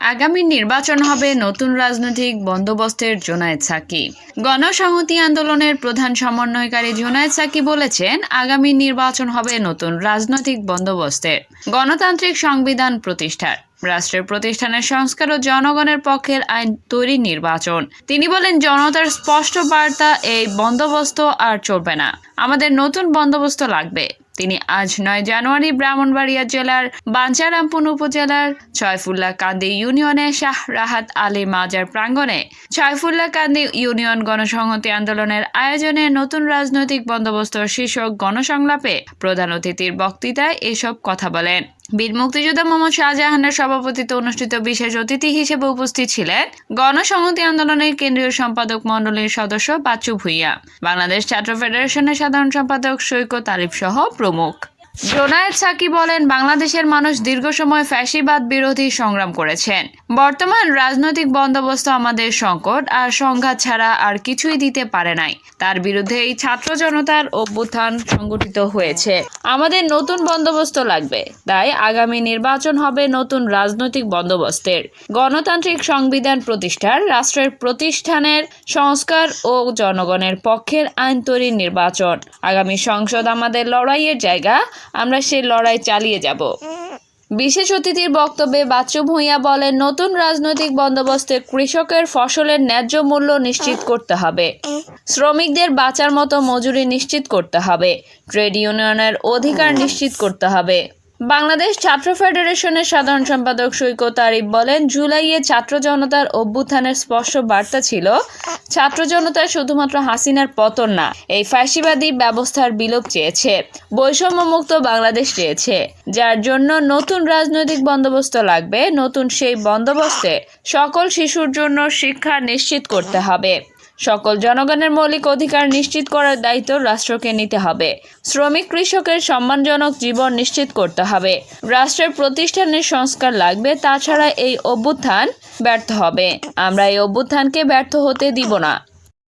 আগামী নির্বাচন হবে নতুন রাজনৈতিক বন্দোবস্তের জোনায়েদ সাকি। গণসংহতি আন্দোলনের প্রধান সমন্বয়কারী জোনায়েদ সাকি বলেছেন, আগামী নির্বাচন হবে নতুন রাজনৈতিক বন্দোবস্তের। গণতান্ত্রিক সংবিধান প্রতিষ্ঠার। রাষ্ট্রের প্রতিষ্ঠানের সংস্কার ও জনগণের পক্ষের আইন তৈরি নির্বাচন। তিনি বলেন, জনতার স্পষ্ট বার্তা, এই বন্দোবস্ত আর চলবে না। আমাদের নতুন বন্দোবস্ত লাগবে। তিনি আজ নয় জানুয়ারি ব্রাহ্মণবাড়িয়া জেলার বাঞ্চারামপুর উপজেলার ছয়ফুল্লা কান্দি ইউনিয়নে শাহ রাহাত আলী মাজার প্রাঙ্গণে ছয়ফুল্লা কান্দি ইউনিয়ন গণসংহতি আন্দোলনের আয়োজনে নতুন রাজনৈতিক বন্দোবস্ত শীর্ষক গণসংলাপে প্রধান অতিথির বক্তৃতায় এসব কথা বলেন। বীর মুক্তিযোদ্ধা মোহাম্মদ শাহজাহানের সভাপতিত্বে অনুষ্ঠিত বিশেষ অতিথি হিসেবে উপস্থিত ছিলেন গণসংহতি আন্দোলনের কেন্দ্রীয় সম্পাদক মণ্ডলীর সদস্য পাচু ভুইয়া, বাংলাদেশ ছাত্র ফেডারেশনের সাধারণ সম্পাদক সৈকত আরিফ সহ প্রমুখ। জোনায়েদ সাকি বলেন, বাংলাদেশের মানুষ দীর্ঘ সময় ফ্যাসিবাদ বিরোধী সংগ্রাম করেছেন। বর্তমান রাজনৈতিক বন্দোবস্ত আমাদের সংকট, আর সংঘাত ছাড়া আর কিছুই দিতে পারে নাই। তার বিরুদ্ধে এই ছাত্র জনতার অভ্যুত্থান সংগঠিত হয়েছে। আমাদের নতুন বন্দোবস্ত লাগবে, তাই আগামী নির্বাচন হবে নতুন রাজনৈতিক বন্দোবস্তের। গণতান্ত্রিক সংবিধান প্রতিষ্ঠার, রাষ্ট্রের প্রতিষ্ঠানের, সংস্কার ও জনগণের পক্ষের আইন তৈরির নির্বাচন। আগামী সংসদ আমাদের লড়াইয়ের জায়গা আমরা সেই লড়াই চালিয়ে যাব। বিশেষ অতিথির বক্তব্যে বাচ্চু ভূঁইয়া বলেন, নতুন রাজনৈতিক বন্দোবস্তে কৃষকের ফসলের ন্যায্য মূল্য নিশ্চিত করতে হবে। শ্রমিকদের বাঁচার মতো মজুরি নিশ্চিত করতে হবে। ট্রেড ইউনিয়নের অধিকার নিশ্চিত করতে হবে। বাংলাদেশ ছাত্র ফেডারেশনের সাধারণ সম্পাদক সৈকত আরিফ বলেন, জুলাইয়ে ছাত্র জনতার অভ্যুত্থানের স্পষ্ট বার্তা ছিল, ছাত্র জনতা শুধুমাত্র হাসিনার পতন না, এই ফ্যাসিবাদী ব্যবস্থার বিলোপ চেয়েছে, বৈষম্যমুক্ত বাংলাদেশ চেয়েছে, যার জন্য নতুন রাজনৈতিক বন্দোবস্ত লাগবে, নতুন সেই বন্দোবস্তে সকল শিশুর জন্য শিক্ষা নিশ্চিত করতে হবে। সকল জনগণের মৌলিক অধিকার নিশ্চিত করার দায়িত্ব রাষ্ট্রকে নিতে হবে। শ্রমিক কৃষকের সম্মানজনক জীবন নিশ্চিত করতে হবে। রাষ্ট্রের প্রতিষ্ঠানের সংস্কার লাগবে, তাছাড়া এই অভ্যুত্থান ব্যর্থ হবে। আমরা এই অভ্যুত্থানকে ব্যর্থ হতে দিব না।